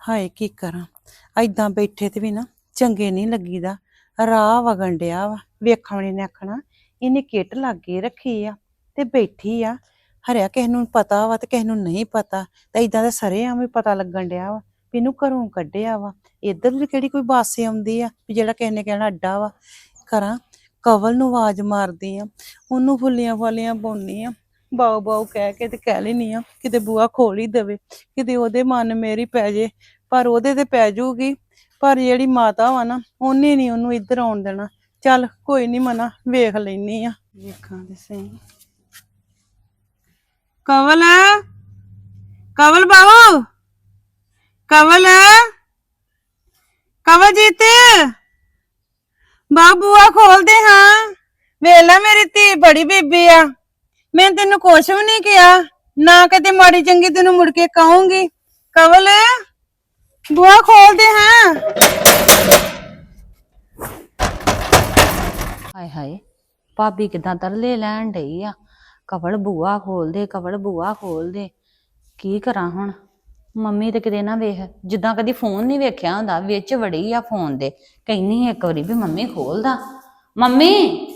ਹਾਏ ਕੀ ਕਰਾਂ? ਐਦਾਂ ਬੈਠੇ ਤੇ ਵੀ ਨਾ ਚੰਗੇ ਨਹੀਂ ਲੱਗੀਦਾ। ਰਾਹ ਵਗਣ ਡਿਆ ਵਾ। ਵੇਖਣ ਵਾਲੇ ਨੇ ਆਖਣਾ, ਇਹਨੇ ਕਿੱਟ ਲਾਗੇ ਰੱਖੀ ਆ ਤੇ ਬੈਠੀ ਆ। ਹਰਿਆ ਕਿਸੇ ਨੂੰ ਪਤਾ ਵਾ ਤੇ ਕਿਸੇ ਨੂੰ ਨਹੀਂ ਪਤਾ ਤੇ ਇਦਾਂ ਦਾ ਸਰੇ ਵੀ ਪਤਾ ਲੱਗਣ ਡਿਆ ਵਾ ਵੀ ਇਹਨੂੰ ਘਰੋਂ ਕੱਢਿਆ ਵਾ। ਇੱਧਰ ਵੀ ਕਿਹੜੀ ਕੋਈ ਬੱਸ ਆਉਂਦੀ ਆ ਵੀ ਜਿਹੜਾ ਕਿਸੇ ਨੇ ਕਹਿਣਾ ਅੱਡਾ ਵਾ। ਕਰਾਂ, ਕਵਲ ਨੂੰ ਆਵਾਜ਼ ਮਾਰਦੀ ਆ, ਉਹਨੂੰ ਫੁੱਲੀਆਂ ਫਾਲੀਆਂ ਪਾਉਣੀ ਆ। ਬਾਉ ਬਾਉ ਕਹਿ ਕੇ ਤੇ ਕਹਿ ਲੈਣੀ ਆ, ਕਿਤੇ ਬੂਆ ਖੋਲ ਹੀ ਦੇਵੇ, ਕਿਤੇ ਉਹਦੇ ਮਨ ਮੇਰੀ ਪੈ ਜੇ, ਪਰ ਉਹਦੇ ਤੇ ਪੈ ਜਾਊਗੀ ਪਰ ਜਿਹੜੀ ਮਾਤਾ ਵਾ ਨਾ, ਉਹਨੇ ਨਹੀਂ ਉਹਨੂੰ ਇੱਧਰ ਆਉਣ ਦੇਣਾ। ਚੱਲ ਕੋਈ ਨਹੀਂ ਮਨਾ, ਵੇਖ ਲੈਨੀ ਆ। ਵੇਖਾਂ ਤੇ ਸਹੀ। ਕਵਲ ਕਵਲ ਬਾਬੂ ਕਵਲ, ਕਵਲਜੀਤ ਬਾਬੂਆ ਖੋਲਦੇ ਹਾਂ। ਵੇਲਾ ਮੇਰੀ ਧੀ ਬੜੀ ਬੀਬੀ ਆ। ਮੈਂ ਤੈਨੂੰ ਕੁਛ ਵੀ ਨਹੀਂ ਕਿਹਾ, ਨਾ ਕਦੇ ਮਾੜੀ ਚੰਗੀ ਤੈਨੂੰ ਮੁੜ ਕੇ ਕਹੂੰਗੀ। ਕਵਲ ਬੁਆ ਖੋਲਦੇ ਹਾਂ। ਹਾਏ ਹਾਏ, ਭਾਬੀ ਕਿਦਾਂ ਤਰਲੇ ਲੈਣ ਡਈ ਆ? ਕਵਲ ਬੂਆ ਖੋਲ ਦੇ, ਕਵਲ ਬੂਆ ਖੋਲ ਦੇ। ਕੀ ਕਰਾਂ ਹੁਣ? ਮੰਮੀ ਤੇ ਕਿਤੇ ਨਾ ਵੇਖ, ਜਿੱਦਾਂ ਕਦੀ ਫੋਨ ਨਹੀਂ ਵੇਖਿਆ ਹੁੰਦਾ, ਵਿੱਚ ਵੜੀ ਆ ਫੋਨ ਦੇ। ਕਹਿੰਨੀ ਇੱਕ ਵਾਰੀ ਵੀ ਮੰਮੀ ਖੋਲਦਾ। ਮੰਮੀ!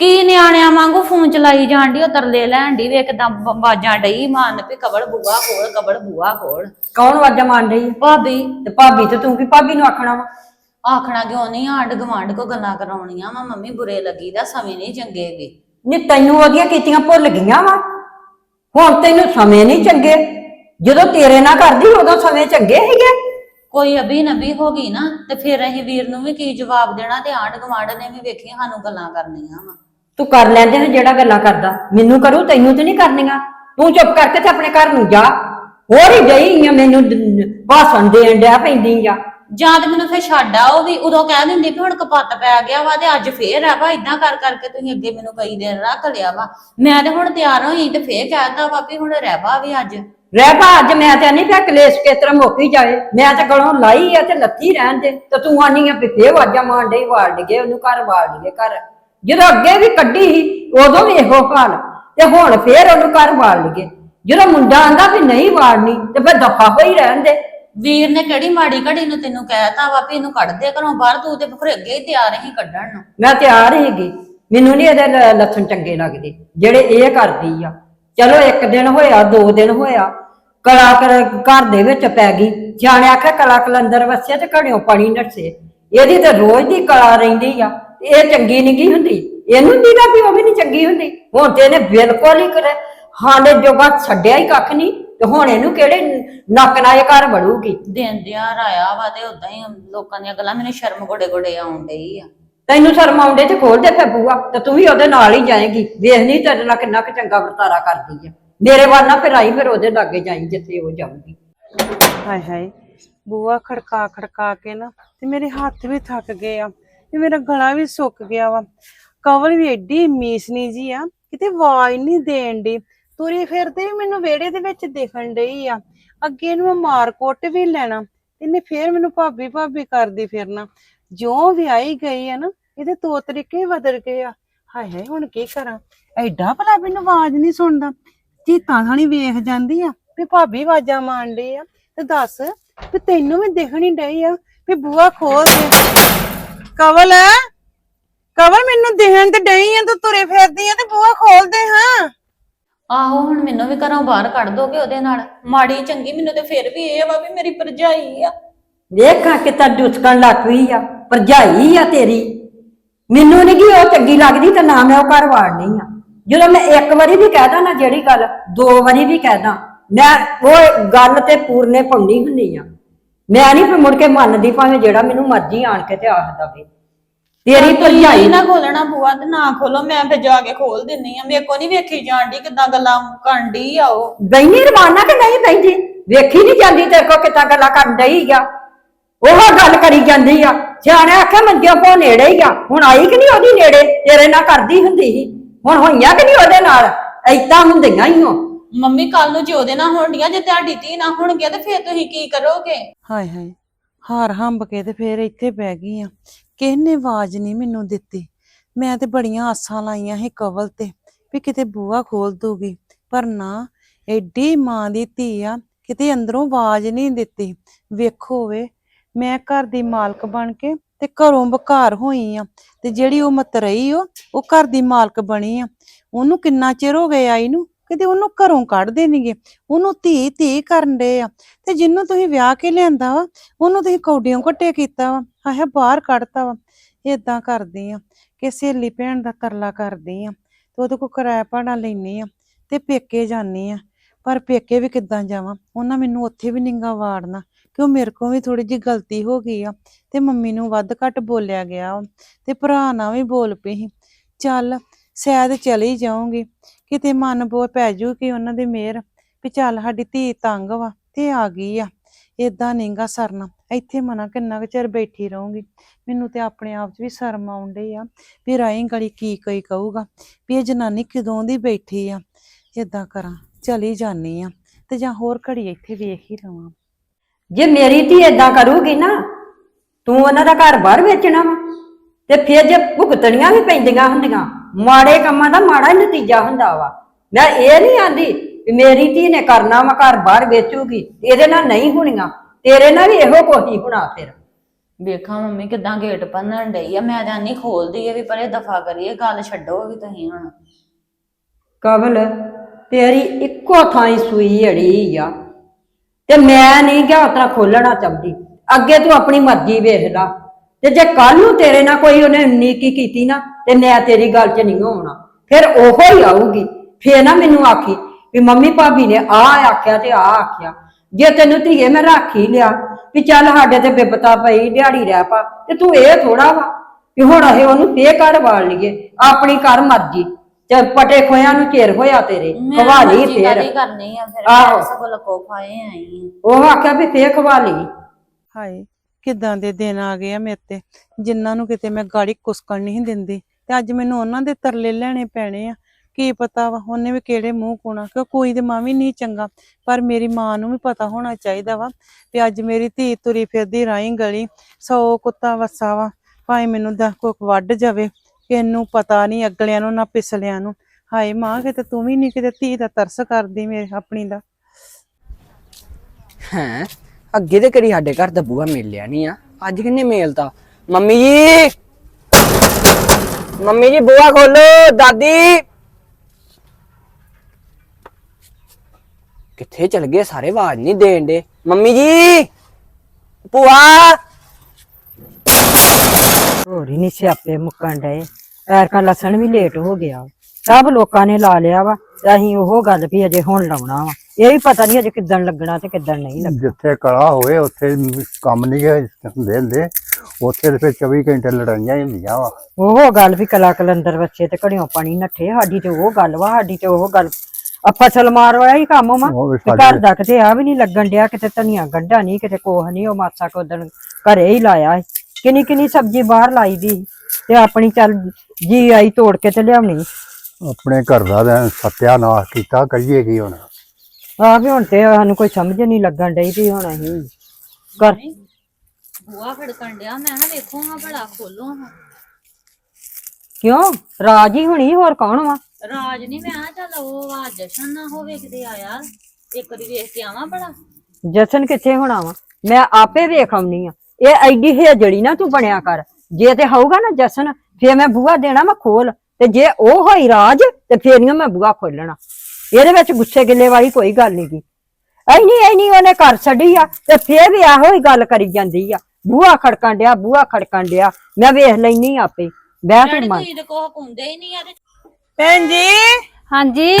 ਕੀ ਨਿਆਣਿਆਂ ਵਾਂਗੂ ਫੋਨ ਚਲਾਈ ਜਾਣ ਡਈ ਉਹ ਤਰਲੇ ਲੈਣ ਡਈ ਵੇਖ ਕਿਦਾਂ ਬਾਜਾਂ ਡਈ ਮਾਨ ਵੀ ਕਵਲ ਬੂਆ ਖੋਲ ਕਵਲ ਬੂਆ ਖੋਲ। ਕੌਣ ਵਾਜਾ ਮਾਰ ਰਹੀ ਭਾਬੀ। ਤੇ ਭਾਬੀ ਤੇ ਤੂੰ ਕੀ ਭਾਬੀ ਨੂੰ ਆਖਣਾ ਵਾ? ਆਖਣਾ ਕਿਉਂ ਨਹੀਂ ਆਂਡ ਗਵਾਂਡ ਕੋ ਗੱਲਾਂ ਕਰਾਉਣੀਆਂ ਵਾ ਮੰਮੀ ਬੁਰੇ ਲੱਗੀਦਾ ਸਮੇਂ ਨਹੀਂ ਚੰਗੇ ਵੀ ਨੀ ਤੈਨੂੰ ਉਹਦੀਆਂ ਕੀਤੀਆਂ ਭੁੱਲ ਗਈਆਂ ਵਾ। ਹੁਣ ਤੈਨੂੰ ਸਮੇਂ ਨਹੀਂ ਚੰਗੇ। ਜਦੋਂ ਤੇਰੇ ਨਾਲ ਕਰਦੀ ਉਦੋਂ ਸਮੇਂ ਚੰਗੇ ਸੀਗੇ। ਕੋਈ ਅਭੀ ਨਬੀ ਹੋ ਗਈ ਨਾ ਤੇ ਫਿਰ ਅਸੀਂ ਵੀਰ ਨੂੰ ਵੀ ਕੀ ਜਵਾਬ ਦੇਣਾ ਤੇ ਆਂਢ ਗੁਆਂਢ ਨੇ ਵੀ ਵੇਖੀ ਸਾਨੂੰ ਗੱਲਾਂ ਕਰਨੀਆਂ ਵਾ। ਤੂੰ ਕਰ ਲੈਂਦੇ ਨੇ ਜਿਹੜਾ ਗੱਲਾਂ ਕਰਦਾ। ਮੈਨੂੰ ਕਰੂ ਤੈਨੂੰ ਤੇ ਨਹੀਂ ਕਰਨੀਆਂ। ਤੂੰ ਚੁੱਪ ਕਰਕੇ ਤੇ ਆਪਣੇ ਘਰ ਨੂੰ ਜਾ। ਹੋਰ ਹੀ ਗਈ ਆ ਮੈਨੂੰ ਭਾਸ਼ਣ ਦੇਣ ਡਿਆ ਪੈਂਦੀ ਆ। ਜਾਂ ਤੇ ਮੈਨੂੰ ਫਿਰ ਛੱਡ ਆ ਉਹ ਵੀ ਉਦੋਂ ਕਹਿ ਦਿੰਦੀ ਵੀ ਹੁਣ ਕਪੱਤ ਪੈ ਗਿਆ ਵਾ ਤੇ ਅੱਜ ਫੇਰ ਆ ਵਾ ਇਦਾਂ ਕਰ ਕਰਕੇ ਤੁਸੀਂ ਅੱਗੇ ਮੈਨੂੰ ਕਈ ਦਿਨ ਰੱਖ ਲਿਆ ਵਾ। ਮੈਂ ਤੇ ਹੁਣ ਤਿਆਰ ਹੋਈ ਤੇ ਫੇਰ ਕਹਿਤਾ ਵਾ ਵੀ ਹੁਣ ਰਹਿ ਪਾ ਵੀ ਅੱਜ। ਰਹਿ ਭਾ ਅੱਜ ਮੈਂ ਤੇ ਨਹੀਂ ਪਿਆ ਕਲੇਸ਼ ਕੇਤਰ ਮੁੱਕੀ ਜਾਏ। ਮੈਂ ਤੇ ਗਲੋਂ ਲਾਈ ਆ ਤੇ ਲੱਥੀ ਰਹਿਣ ਦੇ। ਤੇ ਤੂੰ ਆਨੀ ਆ ਵੀ ਫੇਰ ਵਾਜਾ ਮਾਰਨ ਡਈ ਵਾੜ ਲਈਏ ਉਹਨੂੰ ਘਰ ਵਾੜ ਲਈਏ ਘਰ। ਜਦੋਂ ਅੱਗੇ ਵੀ ਕੱਢੀ ਸੀ ਉਦੋਂ ਵੀ ਇਹੋ ਹਾਲ। ਤੇ ਹੁਣ ਫੇਰ ਉਹਨੂੰ ਘਰ ਵਾੜ ਲਈਏ। ਜਦੋਂ ਮੁੰਡਾ ਆਂਦਾ ਵੀ ਨਹੀਂ ਵਾੜਨੀ ਤੇ ਫਿਰ ਦਫਾ ਹੋਈ ਰਹਿਣ ਦੇ। ਵੀਰ ਨੇ ਕਿਹੜੀ ਮਾੜੀ ਘੜੀ ਨੂੰ ਤੈਨੂੰ ਕਹਿਤਾ ਵਾ ਵੀ ਇਹਨੂੰ ਕੱਢ ਦੇ ਘਰੋਂ ਬਾਹਰ ਤੂੰ ਤੇ ਫਿਰ ਅੱਗੇ ਹੀ ਤਿਆਰ ਹੀ ਕੱਢਣ ਨੂੰ। ਮੈਂ ਤਿਆਰ ਹੀਗੀ ਮੈਨੂੰ ਨਹੀਂ ਇਹਦੇ ਲ- ਲੱਛਣ ਚੰਗੇ ਲੱਗਦੇ ਜਿਹੜੇ ਇਹ ਕਰਦੀ ਆ। ਚਲੋ ਇੱਕ ਦਿਨ ਹੋਇਆ ਦੋ ਦਿਨ ਹੋਇਆ। ਕਲਾ ਕਰ ਘਰ ਦੇ ਵਿੱਚ ਪੈ ਗਈ। ਜਾਣਿਆ ਆਖਿਆ ਕਲਾ ਕਲੰਦਰ ਵਸਿਆ ਤੇ ਘੜਿਓ ਪਾਣੀ ਨੱਸੇ ਇਹਦੀ ਤਾਂ ਰੋਜ਼ ਦੀ ਕਲਾ ਰਹਿੰਦੀ ਆ। ਇਹ ਚੰਗੀ ਨਹੀਂ ਗਈ ਹੁੰਦੀ। ਇਹਨੂੰ ਦੀਦਾ ਵੀ ਉਹ ਵੀ ਨਹੀਂ ਚੰਗੀ ਹੁੰਦੀ। ਹੁਣ ਤੇ ਇਹਨੇ ਬਿਲਕੁਲ ਹੀ ਕਰੇ। ਹਾਲੇ ਜੋਗਾ ਛੱਡਿਆ ਹੀ ਕੱਖ ਨਹੀਂ ਤੇ ਹੁਣ ਇਹਨੂੰ ਕਿਹੜੇ ਨੱਕ ਨਾਲ ਇਹ ਘਰ ਵੜੂਗੀ? ਦਿਨ ਦਿਹਾੜ ਆਇਆ ਵਾ ਤੇ ਉਦਾਂ ਹੀ ਲੋਕਾਂ ਦੀਆਂ ਗੱਲਾਂ। ਮੈਨੂੰ ਸ਼ਰਮ ਗੋੜੇ ਗੋੜੇ ਆਉਣ ਡਈ ਆ। ਤੈਨੂੰ ਸ਼ਰਮ ਆਉਂਦੇ ਤੇ ਖੋਲ ਦੇ ਫੇ ਬੂਆ। ਤੇ ਤੂੰ ਵੀ ਉਹਦੇ ਨਾਲ ਹੀ ਜਾਏਗੀ। ਵੇਖ ਨਹੀਂ ਤੇਰੇ ਨਾਲ ਕਿੰਨਾ ਕੁ ਚੰਗਾ ਵਰਤਾਰਾ ਕਰਦੀ ਆ। ਮੇਰੇ ਵੱਲ ਨਾ ਫਿਰ ਆਈ ਫਿਰ ਉਹਦੇ ਲਾਗੇ ਜਾਈ ਜਿੱਥੇ ਉਹ ਜਾਊਗੀ। ਹਾਏ ਹਾਏ ਬੂਆ ਖੜਕਾ ਖੜਕਾ ਕੇ ਨਾ ਤੇ ਮੇਰੇ ਹੱਥ ਵੀ ਥੱਕ ਗਏ ਆ। ਤੇ ਮੇਰਾ ਗਲਾ ਵੀ ਸੁੱਕ ਗਿਆ ਵਾ। ਕਵਲ ਵੀ ਐਡੀ ਮੀਸਨੀ ਜੀ ਆ, ਕਿਤੇ ਆਵਾਜ਼ ਨਹੀਂ ਦੇਣ ਦੀ ਤੁਰੀ ਫਿਰਦੇ ਵੀ ਮੈਨੂੰ ਵਿਹੜੇ ਦੇ ਵਿੱਚ ਦਿਖਣ ਡਈ ਆ। ਅੱਗੇ ਨੂੰ ਮੈਂ ਮਾਰ ਕੁੱਟ ਵੀ ਲੈਣਾ ਇਹਨੇ ਫੇਰ ਮੈਨੂੰ ਭਾਬੀ ਭਾਬੀ ਕਰਦੀ ਫਿਰਨਾ। ਜੋ ਵਿਆਹੀ ਗਈ ਆ ਨਾ, ਇਹਦੇ ਦੋ ਤਰੀਕੇ ਹੀ ਬਦਲ ਗਏ ਆ। ਹਾਏ ਹਾਏ, ਹੁਣ ਕੀ ਕਰਾਂ? ਐਡਾ ਭਲਾ ਮੈਨੂੰ ਆਵਾਜ਼ ਨਹੀਂ ਸੁਣਦਾ। ਚੀਤਾਂ ਥਾਣੀ ਵੇਖ ਜਾਂਦੀ ਆ ਵੀ ਭਾਬੀ ਆਵਾਜ਼ਾਂ ਮਾਰਨ ਡਈ ਆ। ਤੇ ਦੱਸ ਵੀ ਤੈਨੂੰ ਵੀ ਦਿਖਣੀ ਡਈ ਆ ਵੀ ਬੂਆ ਖੋਲ ਦੇ ਕਵਲ ਕਵਲ ਮੈਨੂੰ ਦਿਖਣ ਤੇ ਡਈ ਆ ਤੂੰ ਤੁਰੇ ਫਿਰਦੀ ਆ ਤੇ ਬੂਆ ਖੋਲ ਦੇ ਹਾਂ। ਆਹੋ ਹੁਣ ਮੈਨੂੰ ਵੀ ਘਰੋਂ ਬਾਹਰ ਕੱਢ ਦੋਗੇ ਉਹਦੇ ਨਾਲ। ਮਾੜੀ ਚੰਗੀ ਮੈਨੂੰ ਤੇ ਫਿਰ ਵੀ ਇਹ ਵਾ ਵੀ ਮੇਰੀ ਭਰਜਾਈ ਆ। ਵੇਖਾਂ ਕਿਤਾ ਡੁਸਕਣ ਲੱਗ ਪਈ ਆ। ਭਰਜਾਈ ਆ ਤੇਰੀ। ਮੈਨੂੰ ਨਹੀਂ ਕਿ ਉਹ ਚੰਗੀ ਲੱਗਦੀ ਤੇ ਨਾ ਮੈਂ ਉਹ ਘਰ ਵਾੜਨੀ ਆ। ਜਦੋਂ ਮੈਂ ਇੱਕ ਵਾਰੀ ਵੀ ਕਹਿਦਾ ਨਾ ਜਿਹੜੀ ਗੱਲ ਦੋ ਵਾਰੀ ਵੀ ਕਹਿਦਾ ਮੈਂ ਉਹ ਗੱਲ ਤੇ ਪੂਰਨੇ ਪਾਉਣੀ ਹੁੰਨੀ ਆ। ਮੈਂ ਨਹੀਂ ਫਿਰ ਮੁੜ ਕੇ ਮੰਨਦੀ ਭਾਵੇਂ ਜਿਹੜਾ ਮੈਨੂੰ ਮਰਜ਼ੀ ਆਣ ਕੇ ਤੇ ਆਖ ਦਵੇ ਤੇਰੀ ਭਰਜਾਈ ਨਾ ਖੋਲਣਾ ਬੂਆ ਤੇ ਨਾ ਖੋਲੋ ਮੈਂ ਫਿਰ ਜਾ ਕੇ ਖੋਲ ਦਿੰਨੀ ਆ। ਮੇਰੇ ਕੋ ਨਹੀਂ ਵੇਖੀ ਜਾਂਦੀ ਕਿਦਾਂ ਗੱਲਾਂ ਕਰਨ ਡਈ ਆ ਉਹ। ਬੈਣੀ ਰਵਾਨਾ ਕਿ ਨਹੀਂ ਬੈਠੀ ਵੇਖੀ ਨਹੀਂ ਜਾਂਦੀ ਤੇਰੇ ਕੋ ਕਿਤਾ ਗੱਲਾਂ ਕਰਨ ਡਈ ਆ। ਉਹ ਗੱਲ ਕਰੀ ਜਾਂਦੀ ਆ। ਸਿਆਣੇ ਆਖਿਆ ਮੰਜਿਆਂ ਪੋ ਨੇੜੇ ਹੀ ਆ। ਹੁਣ ਆਈ ਕਿ ਨਹੀਂ ਉਹਦੀ ਨੇੜੇ? ਤੇਰੇ ਨਾਲ ਕਰਦੀ ਹੁੰਦੀ ਸੀ। ਹੁਣ ਹੋਈਆਂ ਕਿ ਨਹੀਂ ਉਹਦੇ ਨਾਲ? ਐਦਾਂ ਹੁੰਦੀਆਂ ਹੀ ਹੋ ਮੰਮੀ ਕੱਲ ਨੂੰ ਜੇ ਉਹਦੇ ਨਾਲ ਹੋਣਡੀਆਂ ਜੇ ਤੁਹਾਡੀ ਧੀ ਨਾ ਹੋਣਗੀਆਂ, ਤੇ ਫਿਰ ਤੁਸੀਂ ਕੀ ਕਰੋਗੇ? ਹਾਏ ਹਾਏ, ਹਾਰ ਹੰਬ ਕੇ ਤੇ ਫੇਰ ਇੱਥੇ ਬਹਿ ਗਈ ਆ। ਕਿਸੇ ਨੇ ਆਵਾਜ਼ ਨਹੀਂ ਮੈਨੂੰ ਦਿੱਤੀ। ਮੈਂ ਤੇ ਬੜੀਆਂ ਆਸਾਂ ਲਾਈਆਂ ਸੀ ਕਵਲ ਤੇ ਵੀ ਕਿਤੇ ਬੂਹਾ ਖੋਲ ਦੂਗੀ ਪਰ ਨਾ ਐਡੀ ਮਾਂ ਦੀ ਧੀ ਆ, ਕਿਤੇ ਅੰਦਰੋਂ ਆਵਾਜ਼ ਨਹੀਂ ਦਿੱਤੀ। ਵੇਖੋ ਵੇ, ਮੈਂ ਘਰ ਦੀ ਮਾਲਕ ਬਣ ਕੇ ਤੇ ਘਰੋਂ ਬਕਾਰ ਹੋਈ ਆ। ਤੇ ਜਿਹੜੀ ਉਹ ਮਤਰਈ ਉਹ ਉਹ ਘਰ ਦੀ ਮਾਲਕ ਬਣੀ ਆ। ਉਹਨੂੰ ਕਿੰਨਾ ਚਿਰ ਹੋ ਗਿਆ ਆਈ ਨੂੰ ਕਿਤੇ ਉਹਨੂੰ ਘਰੋਂ ਕੱਢ ਦੇਣਗੇ ਉਹਨੂੰ ਧੀ ਧੀ ਕਰਨ ਦੇ ਆ। ਤੇ ਜਿਹਨੂੰ ਤੁਸੀਂ ਵਿਆਹ ਕੇ ਲਿਆਂਦਾ ਵਾ ਉਹਨੂੰ ਤੁਸੀਂ ਕੌਡੀਆਂ ਘੱਟੇ ਕੀਤਾ ਵਾ। ਆਹ ਬਾਹਰ ਕੱਢਤਾ ਵਾ। ਏਦਾਂ ਕਰਦੀ ਆ ਕਿ ਸਹੇਲੀ ਭੈਣ ਦਾ ਤਰਲਾ ਕਰਦੀ ਆ। ਤੇ ਉਹਦੇ ਕੋਲ ਕਿਰਾਇਆ ਭਾੜਾ ਲੈਣੀ ਆ ਤੇ ਪੇਕੇ ਜਾਨੀ ਆ। ਪਰ ਪੇਕੇ ਵੀ ਕਿੱਦਾਂ ਜਾਵਾਂ? ਉਹਨਾਂ ਮੈਨੂੰ ਉੱਥੇ ਵੀ ਨਿੰਗਾ ਵਾੜਨਾ। ਕਿ ਉਹ ਮੇਰੇ ਕੋਲ ਵੀ ਥੋੜੀ ਜਿਹੀ ਗਲਤੀ ਹੋ ਗਈ ਆ। ਤੇ ਮੰਮੀ ਨੂੰ ਵੱਧ ਘੱਟ ਬੋਲਿਆ ਗਿਆ ਵਾ, ਤੇ ਭਰਾ ਨਾਲ ਵੀ ਬੋਲ ਪਈ ਸੀ। ਚੱਲ ਸ਼ਾਇਦ ਚਲੀ ਜਾਊਂਗੀ। ਕਿਤੇ ਮਨ ਬੋ ਪੈ ਜੂ ਕਿ ਉਹਨਾਂ ਦੀ ਮਿਹਰ ਵੀ ਚੱਲ ਸਾਡੀ ਧੀ ਤੰਗ ਵਾ ਤੇ ਆ ਗਈ ਆ। ਏਦਾਂ ਨਹੀਂਗਾ ਸਰਨਾ। ਇੱਥੇ ਮਨਾ ਕਿੰਨਾ ਕੁ ਚਿਰ ਬੈਠੀ ਰਹੂੰਗੀ। ਮੈਨੂੰ ਤੇ ਆਪਣੇ ਆਪ 'ਚ ਵੀ ਸ਼ਰਮ ਆਉਣ ਡਈ ਆ ਵੀ ਰਾਈ ਗਲੀ ਕੀ ਕੋਈ ਕਹੂਗਾ ਵੀ ਇਹ ਜਨਾਨੀ ਕਿਦੋਂ ਦੀ ਬੈਠੀ ਆ। ਏਦਾਂ ਕਰਾਂ, ਚਲੀ ਜਾਨੀ ਆ ਤੇ ਜਾਂ ਹੋਰ ਘੜੀ ਇੱਥੇ ਵੇਖ ਹੀ ਰਵਾਂ। ਜੇ ਮੇਰੀ ਧੀ ਏਦਾਂ ਕਰੂਗੀ ਨਾ, ਤੂੰ ਉਹਨਾਂ ਦਾ ਘਰ ਬਾਹਰ ਵੇਚਣਾ ਵਾ ਤੇ ਫਿਰ ਜੇ ਭੁਗਤਣੀਆਂ ਵੀ ਪੈਂਦੀਆਂ ਹੁੰਦੀਆਂ। ਮਾੜੇ ਕੰਮਾਂ ਦਾ ਮਾੜਾ ਹੀ ਨਤੀਜਾ ਹੁੰਦਾ ਵਾ। ਮੈਂ ਇਹ ਨਹੀਂ ਆਂਦੀ ਵੀ ਮੇਰੀ ਧੀ ਨੇ ਕਰਨਾ ਵਾ ਘਰ ਬਾਹਰ ਵੇਚੂਗੀ ਇਹਦੇ ਨਾਲ ਨਹੀਂ ਹੋਣੀਆਂ ਤੇਰੇ ਨਾਲ ਵੀ ਇਹੋ ਕੁਛ ਹੀ ਹੋਣਾ ਫਿਰ। ਵੇਖਾਂ ਮੰਮੀ ਕਿਦਾਂ ਗੇਟ ਭੰਨਣ ਡਈ ਆ ਮੈਂ ਤਾਂ ਨਹੀਂ ਖੋਲਦੀ ਆ ਵੀ ਪਰੇ ਦਫਾ ਕਰੀਏ ਗੱਲ ਛੱਡੋ ਵੀ ਤੁਸੀਂ ਹੁਣ। ਕਵਲ ਤੇਰੀ ਇੱਕੋ ਥਾਂ ਹੀ ਸੂਈ ਅੜੀ ਆ। ਤੇ ਮੈਂ ਨਹੀਂ ਗਿਆ ਉਤਰਾ ਖੋਲਣਾ ਚਾਹੁੰਦੀ। ਅੱਗੇ ਤੂੰ ਆਪਣੀ ਮਰਜ਼ੀ ਵੇਖ ਲਾ। ਤੇ ਜੇ ਕੱਲ ਨੂੰ ਤੇਰੇ ਨਾਲ ਕੋਈ ਉਹਨੇ ਨੀਕੀ ਕੀਤੀ ਨਾ ਤੇ ਮੈਂ ਤੇਰੀ ਗੱਲ 'ਚ ਨਹੀਂ ਆਉਣਾ। ਫਿਰ ਉਹੋ ਹੀ ਆਊਗੀ। ਫੇਰ ਨਾ ਮੈਨੂੰ ਆਖੀ ਵੀ ਮੰਮੀ ਭਾਬੀ ਨੇ ਆ ਆਖਿਆ ਤੇ ਆ ਆਖਿਆ। ਜੇ ਤੈਨੂੰ ਧੀਏ ਮੈਂ ਰੱਖ ਹੀ ਲਿਆ ਵੀ ਚੱਲ ਸਾਡੇ ਤੇ ਬਿਪਤਾ ਪਈ ਦਿਹਾੜੀ ਰਹਿ ਪਾ ਤੇ ਤੂੰ ਇਹ ਥੋੜਾ ਵਾ ਵੀ ਹੁਣ ਇਹ ਉਹਨੂੰ ਫੇਰ ਘਰ ਵਾਲ ਲਈਏ ਆਪਣੀ ਕਰ ਮਰਜ਼ੀ। ਤੇ ਪਟੇ ਖੋਇਆਂ ਨੂੰ ਚਿਰ ਹੋਇਆ ਤੇਰੇ ਮੈਂ ਖਵਾ ਲਈ ਮਰਜ਼ੀ ਫੇਰ। ਕਾਹਦੀ ਕਰਨੀ ਆ ਫਿਰ ਆਹੋ। ਮੈਂ ਸਗੋਂ ਲਕੋ ਖਾਏ ਆਈ ਉਹ ਆਖਿਆ ਵੀ ਫੇਰ ਖਵਾ ਲਈ। ਹਾਏ ਕਿਦਾਂ ਦੇ ਦਿਨ ਆ ਗਏ ਆ ਮੇਰੇ ਤੇ। ਜਿਨ੍ਹਾਂ ਨੂੰ ਕਿਤੇ ਮੈਂ ਗਾੜੀ ਕੁਸਕਣ ਨਹੀਂ ਦਿੰਦੀ। ਤੇ ਅੱਜ ਮੈਨੂੰ ਉਹਨਾਂ ਦੇ ਤਰਲੇ ਲੈਣੇ ਪੈਣੇ ਆ। ਕੀ ਪਤਾ ਵਾ, ਉਹਨੇ ਵੀ ਕਿਹੜੇ ਮੂੰਹ ਕੋਣਾ। ਕਿ ਕੋਈ ਤੇ ਮਾਂ ਵੀ ਨਹੀਂ ਚੰਗਾ, ਪਰ ਮੇਰੀ ਮਾਂ ਨੂੰ ਵੀ ਪਤਾ ਹੋਣਾ ਚਾਹੀਦਾ ਵਾ ਵੀ ਅੱਜ ਮੇਰੀ ਧੀ ਤੁਰੀ ਫਿਰਦੀ ਰਾਹੀਂ ਗਲੀ। ਸੌ ਕੁੱਤਾ ਵਸਾ ਵਾ, ਭਾਵੇਂ ਮੈਨੂੰ ਦਾ ਕੋਕ ਵੱਢ ਜਾਵੇ। ਕਿ ਪਤਾ ਨਹੀਂ ਅਗਲਿਆਂ ਨੂੰ ਨਾ ਪਿਛਲਿਆਂ ਨੂੰ। ਹਾਏ ਮਾਂ, ਕਿਤੇ ਤੂੰ ਵੀ ਨਹੀਂ ਕਿਤੇ ਧੀ ਦਾ ਤਰਸ ਕਰਦੀ ਮੇਰੇ ਆਪਣੀ ਦਾ। ਹੈਂ? ਅੱਗੇ ਤੇ ਕਰੀ ਸਾਡੇ ਘਰ ਦਾ ਬੂਆ ਮਿਲਿਆ ਨਹੀਂ ਆ। ਅੱਜ ਕਿੰਨੇ ਮੇਲਤਾ ਮੰਮੀ ਜੀ! ਮੰਮੀ ਜੀ ਬੂਆ ਖੋਲੋ, ਦਾਦੀ! ਕਿੱਥੇ ਚਲ ਗਏ? ਸਾਰੇ ਆਵਾਜ਼ ਨਹੀਂ ਦੇਣ ਦੇ। ਮੰਮੀ ਜੀ! ਭੂਆ! ਹੋਰ ਹੀ ਨਹੀਂ ਸਿਆਪੇ ਮੁੱਕਣ ਡਏ। ਐਰਕਾ ਲਸਣ ਵੀ ਲੇਟ ਹੋ ਗਿਆ। ਸਭ ਲੋਕਾਂ ਨੇ ਲਾ ਲਿਆ ਵਾ। ਤੇ ਅਸੀਂ ਉਹ ਗੱਲ ਵੀ ਅਜੇ ਹੁਣ ਲਾਉਣਾ ਵਾ। ਇਹ ਵੀ ਪਤਾ ਨਹੀਂ ਅਜੇ ਕਿੱਦਣ ਲੱਗਣਾ ਤੇ ਕਿੱਦਣ ਨਹੀਂ ਲੱਗਣਾ। ਜਿੱਥੇ ਕਲਾ ਹੋਵੇ ਉੱਥੇ ਕੰਮ ਨਹੀਂ ਗੇ ਹੁੰਦੇ ਹੁੰਦੇ। ਉੱਥੇ ਤੇ ਫਿਰ 24 ਘੰਟੇ ਲੜਾਈਆਂ ਹੀ ਹੁੰਦੀਆਂ ਵਾ। ਉਹ ਗੱਲ ਵੀ ਕਲਾ ਕਲੰਦਰ ਬੱਚੇ ਤੇ ਘੜਿਓਂ ਪਾਣੀ ਨੱਠੇ ਸਾਡੀ ਤੇ ਉਹ ਗੱਲ ਵਾ ਸਾਡੀ ਤੇ ਉਹ ਗੱਲ। ਆ ਫਸਲ ਮਾਰ ਵਾਲਾ ਹੀ ਕੰਮ ਵਾ ਉਹ ਵੀ ਤੇ ਸਾਡੇ- ਘਰ ਦਾ ਕਿਤੇ ਆ ਵੀ ਨਹੀਂ ਲੱਗਣ ਡਿਆ ਕਿਤੇ ਧਨੀਆ ਗੰਢਾ ਨਹੀਂ ਕਿਤੇ ਕੋਹ ਨਹੀਂ ਉਹ ਮਾਸਾ ਕੋ ਉਦਣ ਘਰੇ ਹੀ ਲਾਇਆ ਸੀ। ਕਿੰਨੀ ਕਿੰਨੀ ਸਬਜ਼ੀ ਬਾਹਰ ਲਾਈ ਦੀ ਸੀ ਤੇ ਆਪਣੀ ਚੱਲ ਜੀ ਆਈ ਤੋੜ ਕੇ ਤੇ ਲਿਆਉਣੀ। ਆਪਣੇ ਘਰ ਦਾ ਤਾਂ ਸਤਿਆਨਾਸ਼ ਕੀਤਾ ਕਰੀਏ ਕੀ ਹੁਣ? ਆ ਵੀ ਹੁਣ ਤੇ ਸਾਨੂੰ ਕੋਈ ਸਮਝ ਨਹੀਂ ਲੱਗਣ ਡਈ ਵੀ ਹੁਣ ਅਸੀਂ ਕਰ ਬੂਆ ਖੜਕਣ ਡਿਆ ਮੈਂ ਨਾ ਵੇਖੋ ਹਾਂ ਬੜਾ ਖੋਲੋ ਹਾਂ। ਕਿਉਂ? ਰਾਜ ਹੀ ਹੋਣੀ ਹੋਰ ਕੌਣ ਵਾ? ਰਾਜ ਨਹੀਂ ਮੈਂ ਕਿਹਾ ਚੱਲ ਉਹ ਆ ਜਸ਼ਨ ਨਾ ਹੋਵੇ ਕਿਤੇ ਆਇਆ। ਇੱਕ ਵਾਰੀ ਵੇਖ ਕੇ ਆਵਾਂ ਬੜਾ ਜਸ਼ਨ ਕਿੱਥੇ ਹੋਣਾ ਵਾ? ਮੈਂ ਆਪੇ ਵੇਖ ਆਉਣੀ ਆ। ਇਹ ਐਡੀ ਹੇਜੜੀ ਨਾ ਤੂੰ ਬਣਿਆ ਕਰ। ਜੇ ਤੇ ਹੋਊਗਾ ਨਾ ਜਸ਼ਨ ਫੇਰ ਮੈਂ ਬੂਆ ਦੇਣਾ ਮੈਂ ਖੋਲ। ਤੇ ਜੇ ਉਹ ਹੋਈ ਰਾਜ ਤੇ ਫੇਰ ਨੀ ਮੈਂ ਬੂਆ ਖੋਲਣਾ। ਇਹਦੇ ਵਿੱਚ ਗੁੱਸੇ ਗਿੱਲੇ ਵਾਲੀ ਕੋਈ ਗੱਲ ਨਹੀਂ ਗੀ। ਐਨੀ ਐਨੀ ਉਹਨੇ ਕਰ ਛੱਡੀ ਆ ਤੇ ਫੇਰ ਵੀ ਇਹੋ ਹੀ ਗੱਲ ਕਰੀ ਜਾਂਦੀ ਆ। ਬੂਆ ਖੜਕਣ ਡਿਆ ਬੂਆ ਖੜਕਣ ਡਿਆ। ਮੈਂ ਵੇਖ ਲੈਨੀ ਆਪੇ। ਬਹਿ ਤੂੰ ਮਨ। ਤੁਸੀਂ ਤੇ ਕੋਹ ਕੁੰਦੇ ਹੀ ਨਹੀਂ ਆ ਤੇ। ਭੈਣ ਜੀ? ਹਾਂਜੀ।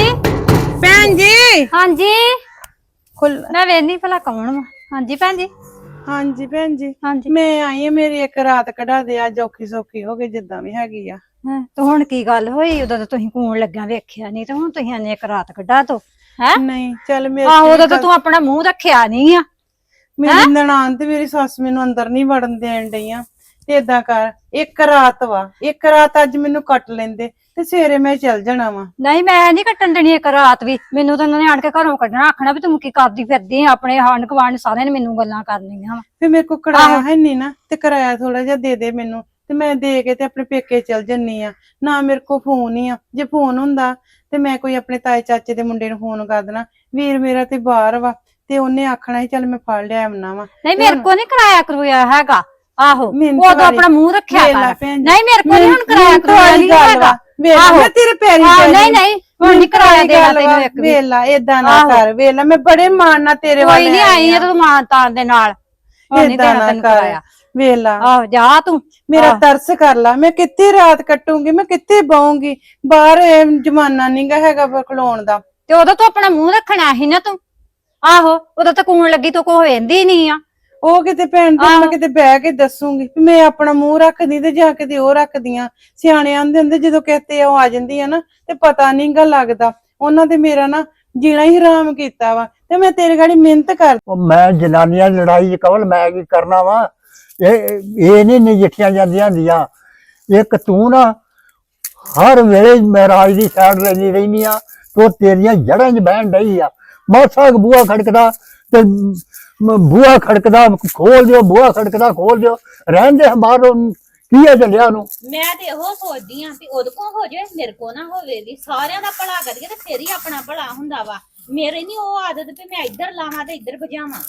ਭੈਣ ਜੀ? ਹਾਂਜੀ। ਖੁੱਲ ਮੈਂ ਵੇਖਨੀ ਭਲਾ ਕੌਣ ਵਾ। ਹਾਂਜੀ ਭੈਣ ਜੀ। ਹਾਂਜੀ ਭੈਣ ਜੀ। ਹਾਂਜੀ। ਮੈਂ ਆਈ ਆ ਮੇਰੀ ਇੱਕ ਰਾਤ ਕਢਾ ਦੇ ਆ ਔਖੀ ਸੌਖੀ ਹੋ ਗਈ ਜਿੱਦਾਂ ਵੀ ਹੈਗੀ ਆ। ਹਾਂ ਤੇ ਹੁਣ ਕੀ ਗੱਲ ਹੋਈ? ਉਦੋਂ ਤਾਂ ਤੁਸੀਂ ਕੂਣ ਲੱਗਿਆ ਵੇਖਿਆ ਨਹੀਂ ਤੇ ਹੁਣ ਤੁਸੀਂ ਆਨੇ ਇੱਕ ਰਾਤ ਕੱਢਾ ਦੋ ਹੈ? ਨਹੀਂ ਚੱਲ ਮੇਰੇ ਆਹੋ ਤੇ ਉਦੋਂ ਤਾਂ ਤੂੰ ਆਪਣਾ ਮੂੰਹ ਰੱਖਿਆ ਨਹੀਂ ਆ। ਮੇਰੀ ਨਨਾਣ ਤੇ ਮੇਰੀ ਸੱਸ ਮੈਨੂੰ ਅੰਦਰ ਨਹੀਂ ਵੜਨ ਦੇਣ ਡਈਆਂ। ਤੇ ਏਦਾਂ ਕਰ ਇੱਕ ਰਾਤ ਵਾ ਇੱਕ ਰਾਤ ਅੱਜ ਮੈਨੂੰ ਕੱਟ ਲੈਂਦੇ ਤੇ ਸਵੇਰੇ ਮੈਂ ਚੱਲ ਜਾਣਾ ਵਾ। ਨਹੀਂ ਮੈਂ ਨਹੀਂ ਕੱਟਣ ਦੇਣੀ ਇੱਕ ਰਾਤ ਵੀ। ਮੈਨੂੰ ਤਾਂ ਉਹਨਾਂ ਨੇ ਆਣ ਕੇ ਘਰੋਂ ਕੱਢਣਾ ਆਖਣਾ ਵੀ ਤੂੰ ਕੀ ਕਰਦੀ ਫਿਰਦੀ ਆ ਆਪਣੇ ਹਾਨ ਕਵਾਨ ਸਾਰਿਆਂ ਨੇ ਮੈਨੂੰ ਗੱਲਾਂ ਕਰਨੀਆਂ ਵਾ। ਫੇ ਮੇਰੇ ਕੋਲ ਕਿਰਾਇਆ ਹੈ ਨਹੀਂ ਨਾ ਤੇ ਕਿਰਾਇਆ ਥੋੜਾ ਜਿਹਾ ਦੇ ਦੇ ਮੈਨੂੰ। ਤੇ ਮੈਂ ਦੇ ਕੇ ਤੇ ਆਪਣੇ ਪੇਕੇ ਚੱਲ ਜੰਨੀ ਆ ਨਾ ਮੇਰੇ ਕੋਲ ਫੋਨ ਹੀ ਆ। ਜੇ ਫੋਨ ਹੁੰਦਾ ਤੇ ਮੈਂ ਕੋਈ ਆਪਣੇ ਤਾਏ ਚਾਚੇ ਦੇ ਮੁੰਡੇ ਨੂੰ ਫੋਨ ਕਰ ਦੇਣਾ। ਵੀਰ ਮੇਰਾ ਤੇ ਬਾਹਰ ਵਾ ਤੇ ਉਹਨੇ ਆਖਣਾ ਸੀ ਚੱਲ ਮੈਂ ਫੜ ਲਿਆ ਆਉਣਾ ਵਾ। ਨਹੀਂ ਮੇਰੇ ਕੋ ਨਹੀਂ ਕਰਾਇਆ ਕਰੂਆ ਹੈਗਾ। ਆਹੋ ਉਦੋਂ। ਆਪਣਾ ਮੂੰਹ ਰੱਖਿਆ ਕਰ। ਨਹੀਂ ਮੇਰੇ ਕੋ ਨਹੀਂ ਹੁਣ ਕਰਾਇਆ ਕਰੂਆ ਨਹੀਂ ਹੈਗਾ। ਮੈਂ ਤੇਰੇ ਪੈਰੀ ਪੈਰੀ ਨਹੀਂ ਨਹੀਂ ਹੁਣ ਨਹੀਂ ਕਰਾਇਆ ਦੇਣਾ ਤੈਨੂੰ ਇੱਕ ਵੀ। ਵੇਲਾ ਏਦਾਂ ਨਾ। ਕਰ ਵੇਲਾ। ਮੈਂ ਬੜੇ ਮਾਣ ਨਾਲ ਤੇਰੇ ਵੱਲ ਕੋਈ ਨਹੀਂ ਆਈ ਤੂੰ ਮਾਂ ਤਾਂ ਦੇ ਨਾਲ। ਦੇਣਾ ਨਾ ਤੈਨੂੰ ਕਰਾਇਆ ਵੇਲਾ ਆਹੋ ਜਾ ਤੂੰ। ਮੇਰਾ ਆਹ। ਤਰਸ ਕਰ ਲਾ। ਮੈਂ ਕਿੱਥੇ ਰਾਤ ਕੱਟੂੰਗੀ? ਮੈਂ ਕਿੱਥੇ ਬਾਉਂਗੀ ਬਾਹਰ ਇਹ ਜਮਾਨਾ ਨਹੀਂਗਾ ਹੈਗਾ ਬਖਲਾਉਣ ਦਾ। ਤੇ ਉਦੋਂ ਤੂੰ ਆਪਣਾ ਮੂੰਹ ਰੱਖਣਾ ਸੀ ਨਾ ਤੂੰ? ਆਹੋ ਉਦੋਂ ਤਾਂ ਕੂਣ ਲੱਗੀ ਤੂੰ ਕੋ ਵੇਂਦੀ ਨਹੀਂ ਆ। ਉਹ ਕਿਤੇ ਭੈਣ ਤੇ ਆਹੋ। ਮੈਂ ਕਿਤੇ ਬਹਿ ਕੇ ਦੱਸੂਗੀ ਵੀ ਮੈਂ ਆਪਣਾ ਮੂੰਹ ਰੱਖਦੀ ਤੇ ਜਾ ਕੇ ਤੇ ਉਹ ਰੱਖਦੀਆਂ ਸਿਆਣੇ ਆਂਦੇ ਹੁੰਦੇ ਜਦੋਂ ਕਹਤੇ ਉਹ ਆ ਜਾਂਦੀ ਆ ਨਾ ਤੇ ਪਤਾ ਨਹੀਂਗਾ ਲੱਗਦਾ। ਉਹਨਾਂ ਤੇ ਮੇਰਾ ਨਾ ਜੀਣਾ ਹੀ ਹਰਾਮ ਕੀਤਾ ਵਾ। ਤੇ ਮੈਂ ਤੇਰੇ ਗਾੜੀ ਮਿਹਨਤ ਕਰ ਉਹ ਮੈਂ ਜਨਾਨੀਆਂ ਦੀ ਲੜਾਈ 'ਚ ਕਵਲ ਮੈਂ ਕੀ ਕਰਨਾ ਵਾ? ਇਹ ਇਹ ਨਹੀਂ ਨਜਿੱਠੀਆਂ ਜਾਂਦੀਆਂ ਹੁੰਦੀਆਂ। ਇੱਕ ਤੂੰ ਨਾ ਹਰ ਵੇਲੇ ਮਹਾਰਾਜ ਦੀ ਸਾਈਡ ਲੈਣੀ ਰਹਿਨੀ ਆ ਤੋ ਤੇਰੀਆਂ ਜੜਾਂ 'ਚ ਬਹਿਣ ਡਈ ਆ। ਮੌਸਾ ਬੂਆ ਖੜਕਦਾ ਤੇ ਬੂਆ ਖੜਕਦਾ ਖੋਲ ਦਿਓ ਬੂਆ ਖੜਕਦਾ ਖੋਲ ਦਿਓ। ਰਹਿੰਦੇ ਬਾਹਰ ਕੀ ਆ ਚੱਲਿਆ ਉਹਨੂੰ? ਮੈਂ ਤੇ ਇਹੋ ਸੋਚਦੀ ਆਂ ਵੀ ਉਹਦੇ ਕੋ ਹੋ ਜਾਏ ਮੇਰੇ ਕੋ ਨਾ ਹੋਵੇ ਵੀ ਸਾਰਿਆਂ ਦਾ ਭਲਾ ਕਰੀਏ ਤੇ ਫੇਰ ਹੀ ਆਪਣਾ ਭਲਾ ਹੁੰਦਾ ਵਾ। ਮੇਰੇ ਨਹੀਂ ਉਹ ਆਦਤ ਵੀ ਮੈਂ ਇੱਧਰ ਲਾਵਾਂ ਤੇ ਇੱਧਰ ਭਜਾਵਾਂ।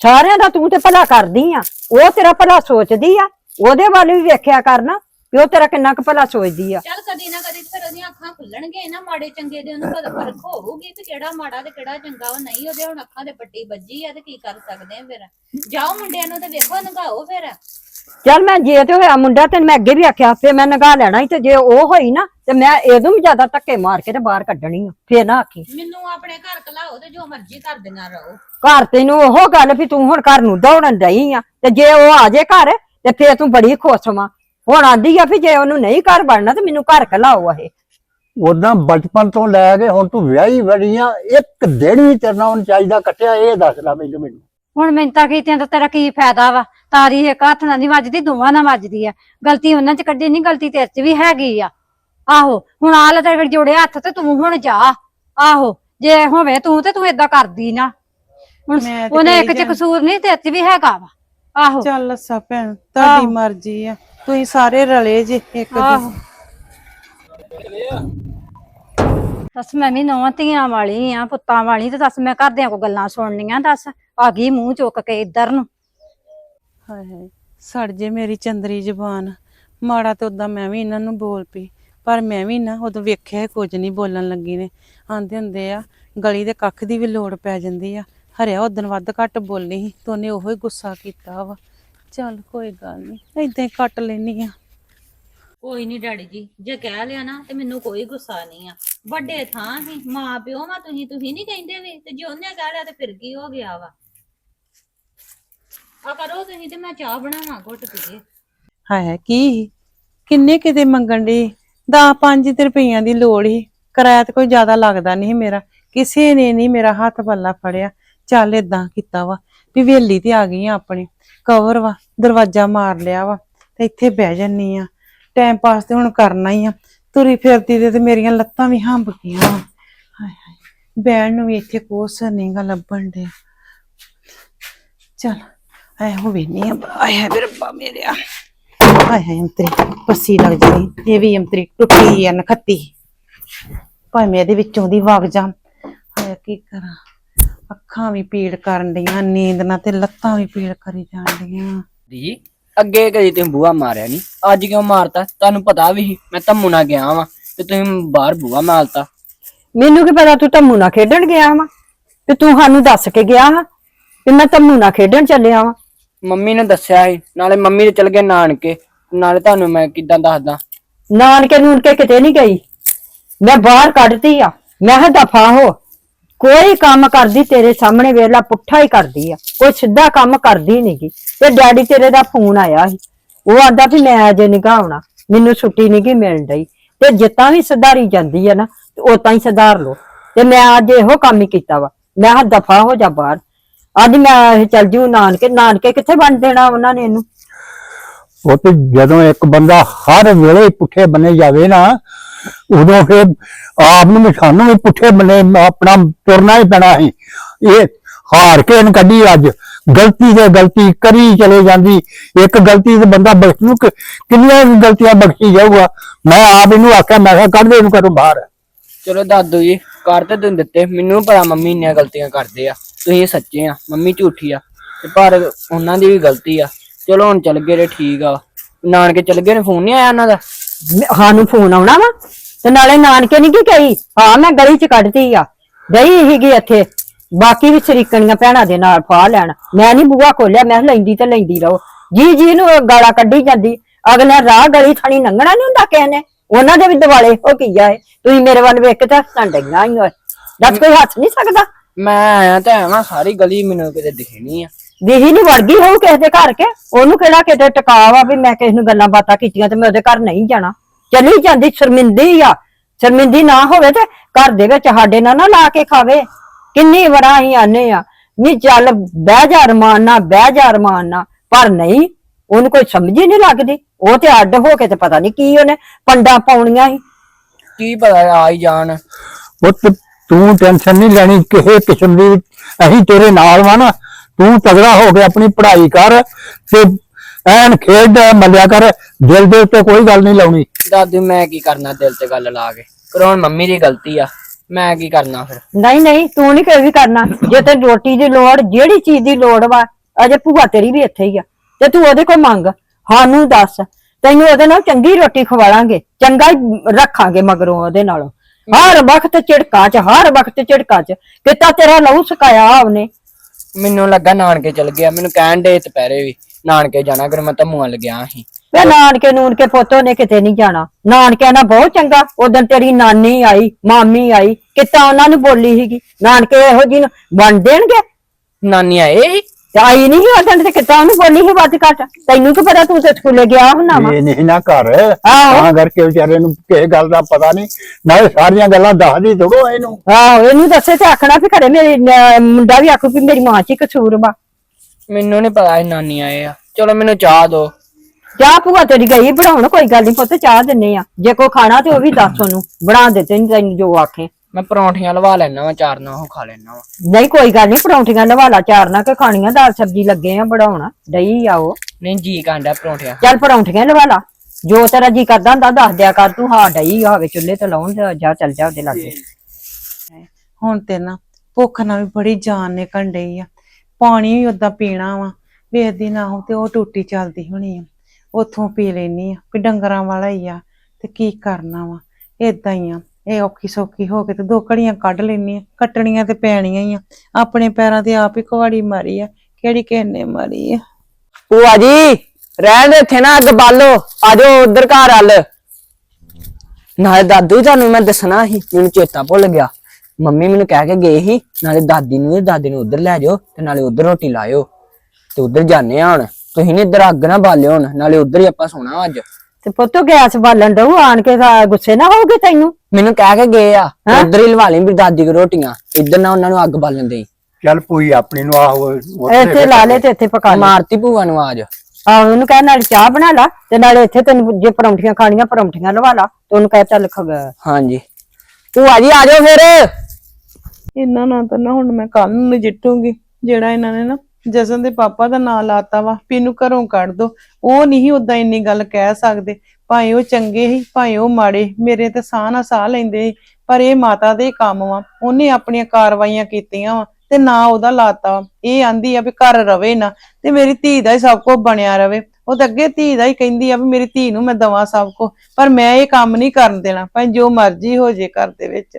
ਸਾਰਿਆਂ ਦਾ ਤੂੰ ਤੇ ਭਲਾ ਕਰਦੀ ਆ। ਉਹ ਤੇਰਾ ਭਲਾ ਸੋਚਦੀ ਆ, ਉਹਦੇ ਵੱਲ ਵੀ ਵੇਖਿਆ ਕਰਨਾ ਵੀ ਉਹ ਤੇਰਾ ਕਿੰਨਾ ਕੁ ਭਲਾ ਸੋਚਦੀ ਆ। ਚੱਲ ਕਦੀ ਨਾ ਕਦੀ ਫਿਰ ਉਹਦੀਆਂ ਅੱਖਾਂ ਖੁੱਲਣਗੇ ਨਾ ਮਾੜੇ ਚੰਗੇ ਦੇ, ਉਹਨੂੰ ਪਤਾ ਫ਼ਰਕ ਹੋਊਗੀ ਵੀ ਕਿਹੜਾ ਮਾੜਾ ਤੇ ਕਿਹੜਾ ਚੰਗਾ ਉਹ ਨਹੀਂ, ਉਹਦੇ ਹੁਣ ਅੱਖਾਂ ਦੇ ਪੱਟੀ ਵੱਜੀ ਆ ਤੇ ਕੀ ਕਰ ਸਕਦੇ ਆ ਫਿਰ। ਜਾਓ ਮੁੰਡਿਆਂ ਨੂੰ ਤੇ ਵੇਖੋ, ਨਗਾਓ ਫਿਰ। ਚੱਲ ਮੈਂ ਜੇ ਤੇ ਹੋਇਆ ਮੁੰਡਾ ਤੈਨੂੰ ਮੈਂ ਅੱਗੇ ਵੀ ਆਖਿਆ ਫੇ ਮੈਂ ਨਗਾ ਲੈਣਾ ਸੀ ਤੇ ਜੇ ਉਹ ਹੋਈ ਨਾ ਤੇ ਮੈਂ ਇਹਦੋਂ ਵੀ ਜ਼ਿਆਦਾ ਧੱਕੇ ਮਾਰ ਕੇ ਤੇ ਬਾਹਰ ਕੱਢਣੀ ਆ ਫੇਰ ਨਾ ਆਖੀ। ਮੈਨੂੰ ਆਪਣੇ ਘਰ ਕਲਾਓ ਤੇ ਜੋ ਮਰਜ਼ੀ ਕਰਦੀਆਂ ਰਹੋ। ਘਰ ਤੈਨੂੰ ਉਹ ਗੱਲ ਵੀ ਤੂੰ ਹੁਣ ਘਰ ਨੂੰ ਦੌੜਨ ਡਈ ਆ ਤੇ ਜੇ ਉਹ ਆ ਜੇ ਘਰ ਤੇ ਫੇਰ ਤੂੰ ਬੜੀ ਖੁਸ਼ ਵਾਂ। ਹੁਣ ਆਂਦੀ ਆ ਵੀ ਜੇ ਉਹਨੂੰ ਨਹੀਂ ਘਰ ਬਣਨਾ ਤੇ ਮੈਨੂੰ ਘਰ ਕਲਾਓ ਇਹ। ਉਦਾਂ ਬਚਪਨ ਤੋਂ ਲੈ ਕੇ ਹੁਣ ਤੂੰ ਵਿਆਹੀ ਵੜੀ ਆ ਇੱਕ ਦਿਨ ਵੀ ਤੇਰੇ ਨਾਲ ਉਹਨੂੰ ਚਾਹੀਦਾ ਕੱਟਿਆ ਇਹ ਦੱਸ ਲੈ ਮੈਨੂੰ ਮੈਨੂੰ। ਹੁਣ ਮਿੰਤਾ ਕੀਤਿਆਂ ਤਾਂ ਤੇਰਾ ਕੀ ਫਾਇਦਾ ਵਾ? ਤਾਰੀ ਇੱਕ ਹੱਥ ਨਾਲ ਨਹੀਂ ਵੱਜਦੀ ਦੋਵਾਂ ਨਾਲ ਵੱਜਦੀ ਆ। ਗਲਤੀ ਉਹਨਾਂ ਚ ਕੱਢੀ ਨਹੀਂ ਗਲਤੀ ਤੇਰੇ ਚ ਵੀ ਹੈਗੀ ਆ। ਆਹੋ ਹੁਣ ਆ ਲੈ ਤੇਰੇ ਜੋੜੇ ਹੱਥ ਤੇ ਤੂੰ ਹੁਣ ਜਾ। ਆਹੋ ਜੇ ਹੋਵੇ ਤੂੰ ਤੇ ਤੂੰ ਏਦਾਂ ਕਰਦੀ ਨਾ। ਹੁਣ ਮੈਂ ਤੇ ਉਹਨੇ ਕਹੀ ਇੱਕ ਚ ਜਾਣਾ। ਕਸੂਰ ਨਹੀਂ ਤੇਰੇ ਚ ਵੀ ਹੈਗਾ ਵਾ। ਆਹੋ। ਚੱਲ ਲੱਸਾ ਭੈਣ ਤੁਹਾਡੀ ਆਹੋ। ਮਰਜ਼ੀ ਆ। ਤੁਸੀਂ ਸਾਰੇ ਰਲੇ ਜੇ ਇੱਕ ਆਹੋ। ਦੂਜੇ ਦੱਸ ਮੈਂ ਵੀ ਨੌਂ ਧੀਆਂ ਵਾਲੀ ਆ, ਪੁੱਤਾਂ ਵਾਲੀ, ਤੇ ਦੱਸ ਮੈਂ ਘਰਦਿਆਂ ਕੋ ਗੱਲਾਂ ਸੁਣਨੀਆਂ, ਦੱਸ। ਆ ਗਈ ਮੂੰਹ ਚੁੱਕ ਕੇ ਇੱਧਰ ਨੂੰ। ਹਾਏ ਹਾਏ, ਸੜ ਜੇ ਮੇਰੀ ਚੰਦਰੀ ਜ਼ਬਾਨ। ਮਾੜਾ ਤੇ ਉਦਾਂ ਮੈਂ ਵੀ ਇਹਨਾਂ ਨੂੰ ਬੋਲ ਪਈ, ਪਰ ਮੈਂ ਵੀ ਨਾ ਉਦੋਂ ਵੇਖਿਆ ਹੀ ਕੁਝ ਨਹੀਂ ਬੋਲਣ ਲੱਗੀ ਨੇ। ਆਂਦੇ ਹੁੰਦੇ ਆ, ਗਲੀ ਦੇ ਕੱਖ ਦੀ ਵੀ ਲੋੜ ਪੈ ਜਾਂਦੀ ਆ। ਹਰਿਆ ਉਦੋਂ ਵੱਧ ਘੱਟ ਬੋਲੀ ਸੀ, ਤੇ ਉਹਨੇ ਉਹੋ ਹੀ ਗੁੱਸਾ ਕੀਤਾ ਵਾ। ਚੱਲ ਕੋਈ ਗੱਲ ਨਹੀਂ ਏਦਾਂ ਹੀ ਕੱਟ ਲੈਣੀ ਆ। ਕੋਈ ਨਹੀਂ ਡੈਡੀ ਜੀ, ਜੇ ਕਹਿ ਲਿਆ ਨਾ ਤੇ ਮੈਨੂੰ ਕੋਈ ਗੁੱਸਾ ਨਹੀਂ ਆ। ਵੱਡੇ ਥਾਂ ਸੀ, ਮਾਂ ਪਿਓ ਵਾ ਤੁਸੀਂ ਤੁਸੀਂ ਨਹੀਂ ਕਹਿੰਦੇ ਵੀ, ਤੇ ਜੇ ਉਹਨੇ ਕਹਿ ਲਿਆ ਤੇ ਫਿਰ ਕੀ ਹੋ ਗਿਆ ਵਾ? ਆ ਕਰੋ ਤੁਸੀਂ ਤੇ ਮੈਂ ਚਾਹ ਬਣਾਵਾਂ ਘੁੱਟ ਪੀਏ ਹਾਏ ਕੀ? ਕਿੰਨੇ ਕਿਤੇ ਮੰਗਣ ਦੀ 10 5 ਰੁਪਈਆਂ ਦੀ ਲੋੜ ਹੀ ਕਿਰਾਇਆ ਤੇ ਕੋਈ ਜ਼ਿਆਦਾ ਲੱਗਦਾ ਨਹੀਂ ਮੇਰਾ। ਕਿਸੇ ਨੇ ਨਹੀਂ ਮੇਰਾ ਹੱਥ ਪੱਲਾ ਫੜਿਆ। ਚੱਲ ਏਦਾਂ ਕੀਤਾ ਵਾ ਵੀ ਵੇਲੀ ਤੇ ਆ ਗਈ ਆ ਆਪਣੀ। ਕਵਰ ਵਾ, ਦਰਵਾਜ਼ਾ ਮਾਰ ਲਿਆ ਵਾ, ਤੇ ਇੱਥੇ ਬਹਿ ਜੰਨੀ ਆ। ਟਾਈਮ ਪਾਸ ਤੇ ਹੁਣ ਕਰਨਾ ਹੀ ਆ। ਤੁਰੀ ਫਿਰਦੀ ਦੇ ਤੇ ਮੇਰੀਆਂ ਲੱਤਾਂ ਵੀ ਹੰਬ ਗਈਆਂ। ਹਾਏ ਹਾਏ ਬੈਣ ਨੂੰ ਵੀ ਇੱਥੇ ਕੋਸ ਨਹੀਂਗਾ ਲੱਭਣ ਦੇ ਚੱਲ ਐ ਹੋਵੇ ਨਹੀਂ ਆਏ ਹੈ ਰੱਬਾ ਮੇਰਿਆ ਹਾਏ ਹਾਏ, ਅੰਤਰੀ, ਪੱਸੀ ਲੱਗ ਜਾਣੀ। ਇਹ ਵੀ ਅੰਤਰੀ, ਟੁੱਟੀ ਆ, ਨਖੱਤੀ। ਭਾਵੇਂ ਇਹਦੇ ਵਿੱਚੋਂ ਦੀ ਵਗ ਜਾ। ਹਾਏ, ਕੀ ਕਰਾਂ? ਅੱਖਾਂ ਵੀ ਪੀੜ ਕਰਨ ਡੀਆਂ ਨੀਂਦ ਨਾਲ ਤੇ ਲੱਤਾਂ ਵੀ ਪੀੜ ਕਰੀ ਜਾਣ ਡੀਆਂ ਜੀ ਅੱਗੇ ਕਦੀ ਤੁਸੀਂ ਬੂਆ ਮਾਰਿਆ ਨਹੀਂ ਅੱਜ ਕਿਉਂ ਮਾਰਤਾ? ਤੁਹਾਨੂੰ ਪਤਾ ਵੀ ਸੀ, ਮੈਂ ਧੰਮੂ ਨਾਲ ਗਿਆ ਵਾਂ ਤੇ ਤੁਸੀਂ ਬਾਹਰ ਬੂਆ ਮਾਰਤਾ। ਮੈਨੂੰ ਕੀ ਪਤਾ ਤੂੰ ਤੰਮੂ ਨਾਲ ਖੇਡਣ ਗਿਆ ਵਾ? ਤੇ ਤੂੰ ਸਾਨੂੰ ਦੱਸ ਕੇ ਗਿਆ ਵਾ ਕਿ ਮੈਂ ਤੰਮੂ ਨਾਲ ਖੇਡਣ ਚੱਲਿਆ ਵਾ? ਮੰਮੀ ਨੇ ਦੱਸਿਆ ਸੀ ਨਾਲੇ ਮੰਮੀ ਦੇ ਚਲ ਗਏ ਨਾਨਕੇ ਨਾਲੇ ਤੁਹਾਨੂੰ ਮੈਂ ਕਿੱਦਾਂ ਦੱਸਦਾ? ਨਾਨਕੇ ਨੂਨਕੇ ਕਿਤੇ ਨਹੀਂ ਗਈ। ਮੈਂ ਬਾਹਰ ਕੱਢਤੀ ਆ ਮੈਂ ਕਿਹਾ ਦਫਾ ਹੋ। ਕੋਈ ਕੰਮ ਕਰਦੀ ਤੇਰੇ ਸਾਹਮਣੇ ਵੇਲਾ ਪੁੱਠਾ ਹੀ ਕਰਦੀ ਆ। ਕੋਈ ਸਿੱਧਾ ਕੰਮ ਕਰਦੀ ਨਹੀਂਗੀ ਤੇ ਡੈਡੀ ਤੇਰੇ ਦਾ ਫੋਨ ਆਇਆ ਸੀ। ਉਹ ਆਂਦਾ ਵੀ ਮੈਂ ਅਜੇ ਨਹੀਂ ਮੈਨੂੰ ਛੁੱਟੀ ਨਹੀਂ ਮਿਲਣ ਡਈ। ਤੇ ਜਿੱਤਾਂ ਵੀ ਸੁਧਾਰੀ ਜਾਂਦੀ ਆ ਨਾ ਉਤਾਂ ਹੀ ਸੁਧਾਰ ਲੋ ਤੇ ਮੈਂ ਅੱਜ ਇਹੋ ਕੰਮ ਹੀ ਕੀਤਾ ਵਾ। ਮੈਂ ਹਾਂ ਦਫਾ ਹੋ ਜਾ ਬਾਹਰ। ਅੱਜ ਮੈਂ ਚੱਲ ਜੂ ਨਾਨਕੇ। ਨਾਨਕੇ ਕਿੱਥੇ ਬਣ ਦੇਣਾ ਉਹਨਾਂ ਨੇ ਇਹਨੂੰ? ਉਹ ਤੇ ਜਦੋਂ ਇੱਕ ਬੰਦਾ ਹਰ ਵੇਲੇ ਪੁੱਠੇ ਬੰਨੇ ਜਾਵੇ ਨਾ ਉਦੋਂ ਫਿਰ ਆਪ ਨੂੰ ਵੀ ਵੀ ਪੁੱਠੇ ਬੰਨੇ ਆਪਣਾ ਤੁਰਨਾ ਹੀ ਪੈਣਾ ਸੀ। ਇਹ ਹਾਰ ਕੇ ਇਹਨੂੰ ਕੱਢੀ ਅੱਜ। ਗਲਤੀ ਤੇ ਗਲਤੀ ਕਰੀ ਚਲੇ ਜਾਂਦੀ। ਇੱਕ ਗਲਤੀ ਤੇ ਬੰਦਾ ਬਖਸ਼ ਨੂੰ ਕਿੰਨੀਆਂ ਗਲਤੀਆਂ ਬਖਸ਼ੀ ਜਾਊਗਾ। ਮੈਂ ਆਪ ਇਹਨੂੰ ਆਖਿਆ, ਮੈਂ ਕਿਹਾ ਕੱਢ ਦੇ ਇਹਨੂੰ ਘਰੋਂ ਬਾਹਰ। ਚਲੋ ਦਾਦੂ ਜੀ, ਕਰ ਤੇ ਤੁਸੀਂ ਦਿੱਤੇ। ਮੈਨੂੰ ਪਤਾ ਮੰਮੀ ਇੰਨੀਆਂ ਗਲਤੀਆਂ ਕਰਦੇ ਆ। ਤੁਸੀਂ ਸੱਚੇ ਆ। ਮੰਮੀ ਝੂਠੀ ਆ। ਤੇ ਪਰ ਉਹਨਾਂ ਦੀ ਵੀ ਗਲਤੀ ਆ। ਚਲੋ ਹੁਣ ਚੱਲ ਗਏ ਤੇ ਠੀਕ ਆ। ਨਾਨਕੇ ਚੱਲ ਗਏ ਨੇ, ਫੋਨ ਨਹੀਂ ਆਇਆ ਉਹਨਾਂ ਦਾ? ਮੈਂ- ਸਾਨੂੰ ਫੋਨ ਆਉਣਾ ਵਾ। ਤੇ ਨਾਲੇ ਨਾਨਕੇ ਨਹੀਂ ਕੀ ਕਹੀ? ਹਾਂ, ਮੈਂ ਗਲੀ ਚ ਕੱਢਤੀ ਆ। ਗਈ ਹੀਗੀ ਇੱਥੇ। ਬਾਕੀ ਵੀ ਸ਼ਰੀਕਣੀਆਂ ਭੈਣਾਂ ਦੇ ਨਾਲ ਫਾ ਲੈਣ। ਮੈਂ ਨਹੀਂ ਬੂਹਾ ਖੋਲਿਆ ਮੈਂ ਕਿਹਾ ਲੈਂਦੀ ਤੇ ਲੈਂਦੀ ਰਹੋ। ਜੀ ਜੀ ਨੂੰ ਗਾਲਾਂ ਕੱਢੀ ਜਾਂਦੀ। ਅਗਲੇ ਰਾਹ ਗਲੀ ਥਾਣੀ ਲੰਘਣਾ ਨਹੀਂ ਹੁੰਦਾ ਕਿਸੇ ਨੇ? ਉਹਨਾਂ ਦੇ ਵੀ ਦਿਵਾਲੇ ਹੋ ਕੀ ਜਾਏ ਤੁਸੀਂ ਮੇਰੇ ਵੱਲ ਵੇਖ ਕੇ ਤਾਂ ਹੱਸਣ ਡਈਆਂ ਹੀ ਹੋਏ ਦੱਸ ਕੋਈ ਹੱਸ ਨਹੀਂ ਸਕਦਾ। ਮੈਂ ਆਇਆ ਤਾਂ ਆਵਾਂ ਸਾਰੀ ਗਲੀ ਮੈਨੂੰ ਕਿਤੇ ਦਿਖੀ ਆ। ਦਿਹੀ ਨਹੀਂ ਵਰਗੀ ਹੋਊ ਕਿਸੇ ਦੇ ਘਰ ਕੇ ਉਹਨੂੰ ਕਿਹੜਾ ਕਿਤੇ ਟਿਕਾਵਾ ਵੀ ਮੈਂ ਕਿਸੇ ਨੂੰ ਗੱਲਾਂ ਬਾਤਾਂ ਕੀਤੀਆਂ ਤੇ ਮੈਂ ਉਹਦੇ ਘਰ ਨਹੀਂ ਜਾਣਾ। ਚਲੀ ਜਾਂਦੀ ਸ਼ਰਮਿੰਦੀ ਆ। ਸ਼ਰਮਿੰਦੀ ਨਾ ਹੋਵੇ ਤੇ ਘਰ ਦੇ ਵਿੱਚ ਸਾਡੇ ਨਾਲ ਨਾ ਲਾ ਕੇ ਖਾਵੇ। ਕਿੰਨੀ ਵਾਰਾਂ ਹੀ ਆਨੇ ਆ। ਨਹੀਂ ਚੱਲ ਬਹਿ ਜਾ ਰਮਾਨ ਨਾਲ ਬਹਿ ਜਾ ਰਮਾਨ ਨਾਲ। ਪਰ ਨਹੀਂ ਉਹਨੂੰ ਕੋਈ ਸਮਝ ਹੀ ਨਹੀਂ ਲੱਗਦੀ। ਉਹ ਤੇ ਅੱਡ ਹੋ ਕੇ ਤੇ ਪਤਾ ਨਹੀਂ ਕੀ ਉਹਨੇ ਪੰਡਾਂ ਪਾਉਣੀਆਂ ਸੀ। ਕੀ ਪਤਾ ਆ ਹੀ ਜਾਣ। ਉਹ ਤੇ ਤੂੰ ਟੈਨਸ਼ਨ ਨਹੀਂ ਲੈਣੀ ਕਿਸੇ ਕਿਸਮ ਦੀ। ਅਸੀਂ ਤੇਰੇ ਨਾਲ ਵਾ ਨਾ। ਤੂੰ ਤਗੜਾ ਹੋ ਕੇ ਆਪਣੀ ਪੜ੍ਹਾਈ ਕਰ ਤੇ ਐਨ ਖੇਡ ਮੱਲਿਆ ਕਰ ਦਿਲ ਦੇ ਉੱਤੇ ਕੋਈ ਗੱਲ ਨਹੀਂ ਲਾਉਣੀ। ਦਾਦੀ ਮੈਂ ਕੀ ਕਰਨਾ ਦਿਲ ਤੇ ਗੱਲ ਲਾ ਕੇ? ਪਰ ਹੁਣ ਮੰਮੀ ਦੀ ਗਲਤੀ ਆ। ਮੈਂ ਕੀ ਕਰਨਾ ਫਿਰ? ਨਹੀਂ ਨਹੀਂ ਤੂੰ ਨਹੀਂ ਕੋਈ ਵੀ ਕਰਨਾ। ਜੇ ਤੇ ਰੋਟੀ ਦੀ ਲੋੜ ਜਿਹੜੀ ਚੀਜ਼ ਦੀ ਲੋੜ ਵਾ ਅਜੇ ਭੂਆ ਤੇਰੀ ਵੀ ਇੱਥੇ ਹੀ ਆ। ਤੇ ਤੂੰ ਉਹਦੇ ਕੋਲ ਮੰਗ ਸਾਨੂੰ ਦੱਸ। ਤੈਨੂੰ ਉਹਦੇ ਨਾਲ ਚੰਗੀ ਰੋਟੀ ਖਵਾਲਾਂਗੇ ਚੰਗਾ ਹੀ ਰੱਖਾਂਗੇ ਮਗਰੋਂ ਉਹਦੇ ਨਾਲ। ਹਰ ਵਕਤ ਝਿੜਕਾਂ 'ਚ ਹਰ ਵਕਤ ਝਿੜਕਾਂ 'ਚ। ਕਿਤਾ ਤੇਰਾ ਲਹੂ ਸੁਕਾਇਆ ਉਹਨੇ। ਮੈਨੂੰ ਲੱਗਾ ਨਾਨਕੇ ਚਲ ਗਿਆ ਮੈਨੂੰ ਕਹਿਣ ਦੇ ਦੁਪਹਿਰੇ ਵੀ ਨਾਨਕੇ ਜਾਣਾ ਕਰ ਮੈਂ ਧਮੂਆਂ ਲੱਗਿਆ ਸੀ। ਵੇ ਨਾਨਕੇ ਨੂਨਕੇ ਪੁੱਤੋ ਨੇ ਕਿਤੇ ਨਹੀਂ ਜਾਣਾ। ਨਾਨਕਿਆਂ ਨਾਲ ਬਹੁਤ ਚੰਗਾ ਉਦੋਂ ਤੇਰੀ ਨਾਨੀ ਆਈ ਮਾਮੀ ਆਈ ਕਿਤਾ ਉਹਨਾਂ ਨੂੰ ਬੋਲੀ ਸੀਗੀ? ਨਾਨਕੇ ਇਹੋ ਨੂੰ ਬਣ ਦੇਣਗੇ? ਨਾਨੀ ਆਏ ਤੇ ਆਈ ਨਹੀਂ ਉਹਦਣ ਤੇ ਕਿਤਾ ਉਹਨੂੰ ਬੋਲੀ ਸੀ ਵੱਧ ਘੱਟ? ਤੈਨੂੰ ਕੀ ਪਤਾ ਤੂੰ ਤੇ ਸਕੂਲੇ ਗਿਆ ਹੁੰਨਾ ਵਾ? ਇਹ ਨਹੀਂ ਨਾ ਘਰ। ਆਹੋ। ਤਾਂ ਕਰਕੇ ਵਿਚਾਰੇ ਨੂੰ ਕਿਸੇ ਗੱਲ ਦਾ ਪਤਾ ਨਹੀਂ। ਨਾਲੇ ਸਾਰੀਆਂ ਗੱਲਾਂ ਦੱਸਦੀ ਥੋੜੋ ਇਹਨੂੰ। ਆਹੋ ਇਹਨੂੰ ਦੱਸੇ ਤੇ ਆਖਣਾ ਵੀ ਘਰੇ ਮੇਰੀ ਨ- ਮੁੰਡਾ ਵੀ ਆਖੂ ਵੀ ਮੇਰੀ ਮਾਂ ਚ ਹੀ ਕਸੂਰ ਵਾ। ਮੈਨੂੰ ਨਹੀਂ ਪਤਾ ਇਹ ਨਾਨੀ ਆਏ ਆ। ਚਲੋ ਮੈਨੂੰ ਚਾਹ ਦੋ। ਚਾਹ ਭੂਆ ਤੇਰੀ ਗਈ ਬਣਾਉਣ ਕੋਈ ਗੱਲ ਨਹੀਂ ਪੁੱਤ ਚਾਹ ਦਿੰਨੇ ਆ। ਜੇ ਕੋ ਖਾਣਾ ਤੇ ਉਹ ਵੀ ਦੱਸ ਉਹਨੂੰ। ਬਣਾ ਦੇ ਤੈਨੂੰ ਤੈਨੂੰ ਜੋ ਆਖੇ। ਮੈਂ ਪਰੌਂਠੀਆਂ ਲਵਾ ਲੈਣਾ ਵਾ ਚਾਰ ਨਾਲ ਉਹ ਖਾ ਲੈਣਾ ਵਾ। ਨਹੀਂ ਕੋਈ ਗੱਲ ਨਹੀਂ ਪਰੌਂਠੀਆਂ ਲਵਾਲਾ ਚਾਰਨਾ ਕਿ ਖਾਣੀਆਂ ਦਾਲ ਸਬਜ਼ੀ ਲੱਗੇ ਆ ਬਣਾਉਣਾ। ਦਹੀਂ ਆਓ ਨਹੀਂ ਜੀ ਕਾਂਡਾ ਪਰੌਂਠਿਆਂ। ਚੱਲ ਪਰੌਂਠੀਆਂ ਲਵਾਲਾ ਜੋ ਤੇਰਾ ਜੀ ਕਰਦਾ ਹੁੰਦਾ ਦੱਸ ਦਿਆ ਕਰ ਤੂੰ ਹਾਂ ਡਈ ਆਵੇ ਚੁੱਲ੍ਹੇ ਤੇ ਲਾਉਣ ਜਾ ਚੱਲ ਜਾ ਉਹਦੇ ਲਾਗੇ। ਹੁਣ ਤੇ ਨਾ ਭੁੱਖ ਨਾਲ ਵੀ ਬੜੀ ਜਾਨ ਨਿਕਲਣ ਡਈ ਆ। ਪਾਣੀ ਵੀ ਉਦਾਂ ਪੀਣਾ ਵਾ। ਵੇਖਦੀ ਨਾ ਹੋ ਤੇ ਉਹ ਟੂਟੀ ਚੱਲਦੀ ਹੋਣੀ ਆ। ਉੱਥੋਂ ਪੀ ਲੈਣੀ ਆ ਵੀ ਡੰਗਰਾਂ ਵਾਲਾ ਹੀ ਆ ਤੇ ਕੀ ਕਰਨਾ ਵਾ। ਏਦਾਂ ਹੀ ਆ। ਇਹ ਔਖੀ ਸੌਖੀ ਹੋ ਕੇ ਤੇ ਦੋ ਘੜੀਆਂ ਕੱਢ ਲੈਣੀ ਆ, ਕੱਟਣੀਆਂ ਤੇ ਪੈਣੀਆਂ ਹੀ ਆ। ਆਪਣੇ ਪੈਰਾਂ ਤੇ ਆਪ ਹੀ ਕੁਹਾੜੀ ਮਾਰੀ ਆ, ਕਿਹੜੀ ਕਿਸੇ ਮਾਰੀ ਆ। ਭੂਆ ਜੀ, ਰਹਿਣ ਦੇ ਇੱਥੇ ਨਾ, ਅੱਗ ਬਾਲੋ ਆਜੋ ਉਧਰ ਘਰ ਵੱਲ। ਨਾਲੇ ਦਾਦੂ ਤੁਹਾਨੂੰ ਮੈਂ ਦੱਸਣਾ ਸੀ, ਮੈਨੂੰ ਚੇਤਾ ਭੁੱਲ ਗਿਆ। ਮੰਮੀ ਮੈਨੂੰ ਕਹਿ ਕੇ ਗਏ ਸੀ, ਨਾਲੇ ਦਾਦੀ ਨੂੰ ਤੇ ਦਾਦੀ ਨੂੰ ਉਧਰ ਲੈ ਜਾਓ ਤੇ ਨਾਲੇ ਉਧਰ ਰੋਟੀ ਲਾਇਓ। ਤੇ ਉਧਰ ਜਾਣੇ ਆ ਹੁਣ, ਤੁਸੀਂ ਨੀ ਇੱਧਰ ਅੱਗ ਨਾ ਬਾਲਿਓ ਹੁਣ, ਨਾਲੇ ਉਧਰ ਹੀ ਆਪਾਂ ਸੋਣਾ ਅੱਜ। ਤੇ ਪੁੱਤੋ ਗੈਸ ਬਾਲਣ ਦਊ ਆਣ ਕੇ ਤਾਂ ਗੁੱਸੇ ਨਾ ਹੋਊਗੇ ਤੈਨੂੰ? ਮੈਨੂੰ ਕਹਿ ਕੇ ਗਏ ਆ ਉਧਰ ਹੀ ਲਵਾ ਲਈ ਵੀ ਦਾਦੀ ਕੋ ਰੋਟੀਆਂ ਇੱਧਰ ਨਾ ਉਹਨਾਂ ਨੂੰ ਅੱਗ ਬਾਲਣ ਦੇਈ। ਚੱਲ ਪੂਈ ਆਪਣੀ ਨੂੰ ਆਹੋ ਇੱਥੇ ਲਾ ਲੈ ਤੇ ਇੱਥੇ ਪਕਾ ਲੈ। ਮਾਰਤੀ ਭੂਆ ਨੂੰ ਆਜ। ਆਹ ਉਹਨੂੰ ਕਹਿ ਨਾਲ ਚਾਹ ਬਣਾ ਲਾ ਤੇ ਨਾਲੇ ਇੱਥੇ ਤੈਨੂੰ ਜੇ ਪਰੌਂਠੀਆਂ ਖਾਣੀਆਂ ਪਰੌਂਠੀਆਂ ਲਵਾ ਲਾ ਤੇ ਉਹਨੂੰ ਕਹਿ ਚੱਲ ਖਗ ਹਾਂਜੀ। ਭੂਆ ਜੀ ਆਜੋ ਫਿਰ। ਇਹਨਾਂ ਨਾਲ ਤਾਂ ਨਾ ਹੁਣ ਮੈਂ ਕੱਲ ਨੂੰ ਨਜਿੱਠੂਗੀ ਜਿਹੜਾ ਇਹਨਾਂ ਨੇ ਨਾ ਜਸਨ ਦੇ ਪਾਪਾ ਦਾ ਨਾਂ ਲਾਤਾ ਵਾ, ਵੀ ਇਹਨੂੰ ਘਰੋਂ ਕੱਢ ਦੋ। ਉਹ ਨਹੀਂ ਉਦਾਂ ਇੰਨੀ ਗੱਲ ਕਹਿ ਸਕਦੇ। ਭਾਵੇਂ ਉਹ ਚੰਗੇ ਸੀ, ਭਾਵੇਂ ਉਹ ਮਾੜੇ, ਮੇਰੇ ਤੇ ਸਾਹ ਨਾ ਸਾਹ ਲੈਂਦੇ ਸੀ, ਪਰ ਇਹ ਮਾਤਾ ਦੇ ਕੰਮ ਵਾ। ਉਹਨੇ ਆਪਣੀਆਂ ਕਾਰਵਾਈਆਂ ਕੀਤੀਆਂ ਵਾ ਤੇ ਨਾ ਉਹਦਾ ਲਾਤਾ ਵਾ। ਇਹ ਆਂਦੀ ਆ ਵੀ ਘਰ ਰਵੇ ਨਾ ਤੇ ਮੇਰੀ ਧੀ ਦਾ ਹੀ ਸਭ ਕੁਝ ਬਣਿਆ ਰਵੇ। ਉਹ ਤਾਂ ਅੱਗੇ ਧੀ ਦਾ ਹੀ ਕਹਿੰਦੀ ਆ ਵੀ ਮੇਰੀ ਧੀ ਨੂੰ ਮੈਂ ਦਵਾਂ ਸਭ ਕੁਝ ਪਰ ਮੈਂ ਇਹ ਕੰਮ ਨਹੀਂ ਕਰਨ ਦੇਣਾ, ਭਾਵੇਂ ਜੋ ਮਰਜ਼ੀ ਹੋ ਜੇ ਘਰ ਦੇ ਵਿੱਚ।